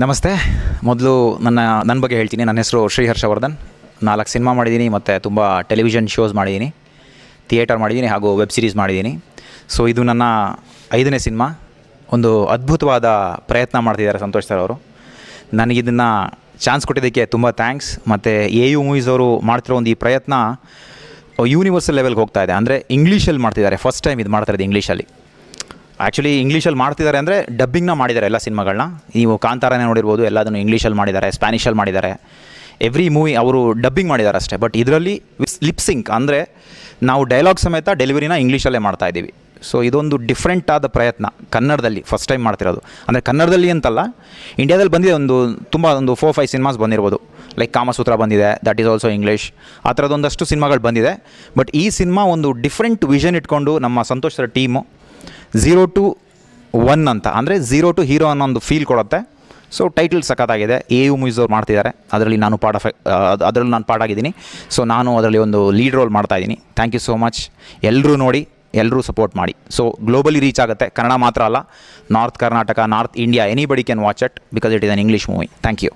ನಮಸ್ತೆ. ಮೊದಲು ನನ್ನ ನನ್ನ ಬಗ್ಗೆ ಹೇಳ್ತೀನಿ. ನನ್ನ ಹೆಸರು ಶ್ರೀ ಹರ್ಷವರ್ಧನ್ ನಾಲ್ಕು ಸಿನಿಮಾ ಮಾಡಿದ್ದೀನಿ, ಮತ್ತು ತುಂಬ ಟೆಲಿವಿಷನ್ ಶೋಸ್ ಮಾಡಿದ್ದೀನಿ, ಥಿಯೇಟರ್ ಮಾಡಿದ್ದೀನಿ, ಹಾಗೂ ವೆಬ್ ಸೀರೀಸ್ ಮಾಡಿದ್ದೀನಿ. ಸೊ, ಇದು ನನ್ನ ಐದನೇ ಸಿನಿಮಾ. ಒಂದು ಅದ್ಭುತವಾದ ಪ್ರಯತ್ನ ಮಾಡ್ತಿದ್ದಾರೆ ಸಂತೋಷ್ ಸರ್ ಅವರು. ನನಗಿದನ್ನು ಚಾನ್ಸ್ ಕೊಟ್ಟಿದ್ದಕ್ಕೆ ತುಂಬ ಥ್ಯಾಂಕ್ಸ್. ಮತ್ತು ಎ ಯು ಮೂವೀಸ್ ಅವರು ಮಾಡ್ತಿರೋ ಒಂದು ಈ ಪ್ರಯತ್ನ, ಯೂನಿವರ್ಸಲ್ ಲೆವೆಲ್ಗೆ ಹೋಗ್ತಾ ಇದೆ. ಅಂದರೆ ಇಂಗ್ಲೀಷಲ್ಲಿ ಮಾಡ್ತಿದ್ದಾರೆ. ಫಸ್ಟ್ ಟೈಮ್ ಇದು ಮಾಡ್ತಾ ಇದೆ ಇಂಗ್ಲೀಷಲ್ಲಿ ಆ್ಯಕ್ಚುಲಿ ಇಂಗ್ಲೀಷಲ್ಲಿ ಮಾಡ್ತಿದ್ದಾರೆ ಅಂದರೆ ಡಬ್ಬಿಂಗ್ನ ಮಾಡಿದ್ದಾರೆ ಎಲ್ಲ ಸಿನಿಮಾಗಳನ್ನ ನೀವು ಕಾಂತಾರನೇ ನೋಡಿರ್ಬೋದು, ಎಲ್ಲದನ್ನು ಇಂಗ್ಲೀಷಲ್ಲಿ ಮಾಡಿದ್ದಾರೆ ಸ್ಪ್ಯಾನಿಷಲ್ಲಿ ಮಾಡಿದ್ದಾರೆ. ಎವ್ರಿ ಮೂವಿ ಅವರು ಡಬ್ಬಿಂಗ್ ಮಾಡಿದ್ದಾರೆ ಅಷ್ಟೇ. ಬಟ್ ಇದರಲ್ಲಿ ಲಿಪ್ಸಿಂಕ್ ಅಂದರೆ ನಾವು ಡೈಲಾಗ್ ಸಮೇತ ಡೆಲಿವರಿನ ಇಂಗ್ಲೀಷಲ್ಲೇ ಮಾಡ್ತಾ ಇದ್ದೀವಿ. ಸೊ ಇದೊಂದು ಡಿಫ್ರೆಂಟ್ ಆದ ಪ್ರಯತ್ನ ಕನ್ನಡದಲ್ಲಿ ಫಸ್ಟ್ ಟೈಮ್ ಮಾಡ್ತಿರೋದು. ಅಂದರೆ ಕನ್ನಡದಲ್ಲಿ ಅಂತಲ್ಲ ಇಂಡಿಯಾದಲ್ಲಿ ಬಂದಿದೆ ಒಂದು, ತುಂಬ ಒಂದು ಫೋರ್ ಫೈವ್ ಸಿನಿಮಾಸ್ ಬಂದಿರ್ಬೋದು. ಲೈಕ್ ಕಾಮಸೂತ್ರ ಬಂದಿದೆ ದಟ್ ಈಸ್ ಆಲ್ಸೋ ಇಂಗ್ಲೀಷ್ ಆ ಥರದೊಂದಷ್ಟು ಸಿನಿಮಾಗಳು ಬಂದಿದೆ. ಬಟ್ ಈ ಸಿನಿಮಾ ಒಂದು ಡಿಫ್ರೆಂಟ್ ವಿಷನ್ ಇಟ್ಕೊಂಡು ನಮ್ಮ Santhosh team zero to one ಅಂತ. ಅಂದರೆ ಝೀರೋ ಟು ಹೀರೋ ಅನ್ನೋ ಒಂದು ಫೀಲ್ ಕೊಡುತ್ತೆ. ಸೊ ಟೈಟಲ್ ಸಖತ್ತಾಗಿದೆ. ಎ ಯು ಮೂವೀಸ್ ಅವ್ರು ಮಾಡ್ತಿದ್ದಾರೆ. ಅದರಲ್ಲಿ ನಾನು ಆಫ್ ಅದರಲ್ಲಿ ನಾನು ಪಾರ್ಟ್ ಆಗಿದ್ದೀನಿ. ಸೊ ನಾನು ಅದರಲ್ಲಿ ಒಂದು ಲೀಡ್ ರೋಲ್ ಮಾಡ್ತಾ ಇದ್ದೀನಿ. ಥ್ಯಾಂಕ್ ಯು ಸೋ ಮಚ್ ಎಲ್ಲರೂ ನೋಡಿ ಎಲ್ಲರೂ ಸಪೋರ್ಟ್ ಮಾಡಿ. ಸೊ ಗ್ಲೋಬಲಿ ರೀಚ್ ಆಗುತ್ತೆ. ಕನ್ನಡ ಮಾತ್ರ ಅಲ್ಲ. North Karnataka north India anybody can watch it because it is an English movie thank you